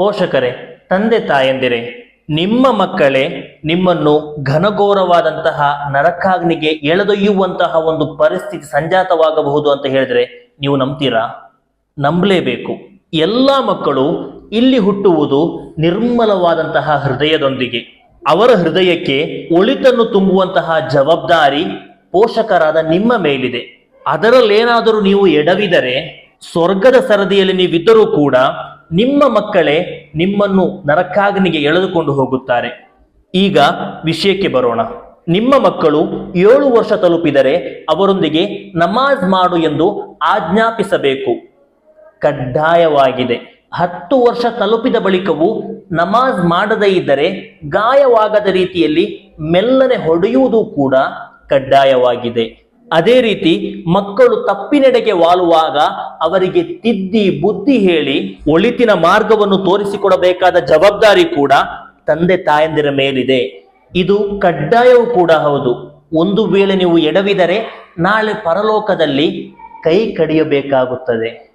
ಪೋಷಕರೇ, ತಂದೆ ತಾಯಂದಿರೇ, ನಿಮ್ಮ ಮಕ್ಕಳೇ ನಿಮ್ಮನ್ನು ಘನಘೋರವಾದಂತಹ ನರಕಾಗ್ನಿಗೆ ಎಳೆದೊಯ್ಯುವಂತಹ ಒಂದು ಪರಿಸ್ಥಿತಿ ಸಂಜಾತವಾಗಬಹುದು ಅಂತ ಹೇಳಿದ್ರೆ ನೀವು ನಂಬ್ತೀರಾ? ನಂಬಲೇಬೇಕು. ಎಲ್ಲ ಮಕ್ಕಳು ಇಲ್ಲಿ ಹುಟ್ಟುವುದು ನಿರ್ಮಲವಾದಂತಹ ಹೃದಯದೊಂದಿಗೆ. ಅವರ ಹೃದಯಕ್ಕೆ ಒಳಿತನ್ನು ತುಂಬುವಂತಹ ಜವಾಬ್ದಾರಿ ಪೋಷಕರಾದ ನಿಮ್ಮ ಮೇಲಿದೆ. ಅದರಲ್ಲೇನಾದರೂ ನೀವು ಎಡವಿದರೆ, ಸ್ವರ್ಗದ ಸರದಿಯಲ್ಲಿ ನೀವಿದ್ದರೂ ಕೂಡ ನಿಮ್ಮ ಮಕ್ಕಳೇ ನಿಮ್ಮನ್ನು ನರಕಾಗ್ನಿಗೆ ಎಳೆದುಕೊಂಡು ಹೋಗುತ್ತಾರೆ. ಈಗ ವಿಷಯಕ್ಕೆ ಬರೋಣ. ನಿಮ್ಮ ಮಕ್ಕಳು ಏಳು ವರ್ಷ ತಲುಪಿದರೆ ಅವರೊಂದಿಗೆ ನಮಾಜ್ ಮಾಡು ಎಂದು ಆಜ್ಞಾಪಿಸಬೇಕು. ಕಡ್ಡಾಯವಾಗಿದೆ. ಹತ್ತು ವರ್ಷ ತಲುಪಿದ ಬಳಿಕವೂ ನಮಾಜ್ ಮಾಡದೇ ಇದ್ದರೆ ಗಾಯವಾಗದ ರೀತಿಯಲ್ಲಿ ಮೆಲ್ಲನೆ ಹೊಡೆಯುವುದು ಕೂಡ ಕಡ್ಡಾಯವಾಗಿದೆ. ಅದೇ ರೀತಿ ಮಕ್ಕಳು ತಪ್ಪಿನೆಡೆಗೆ ವಾಲುವಾಗ ಅವರಿಗೆ ತಿದ್ದಿ ಬುದ್ಧಿ ಹೇಳಿ ಒಳಿತಿನ ಮಾರ್ಗವನ್ನು ತೋರಿಸಿಕೊಡಬೇಕಾದ ಜವಾಬ್ದಾರಿ ಕೂಡ ತಂದೆ ತಾಯಂದಿರ ಮೇಲಿದೆ. ಇದು ಕಡ್ಡಾಯವೂ ಕೂಡ ಹೌದು. ಒಂದು ವೇಳೆ ನೀವು ಎಡವಿದರೆ ನಾಳೆ ಪರಲೋಕದಲ್ಲಿ ಕೈ ಕಡಿಯಬೇಕಾಗುತ್ತದೆ.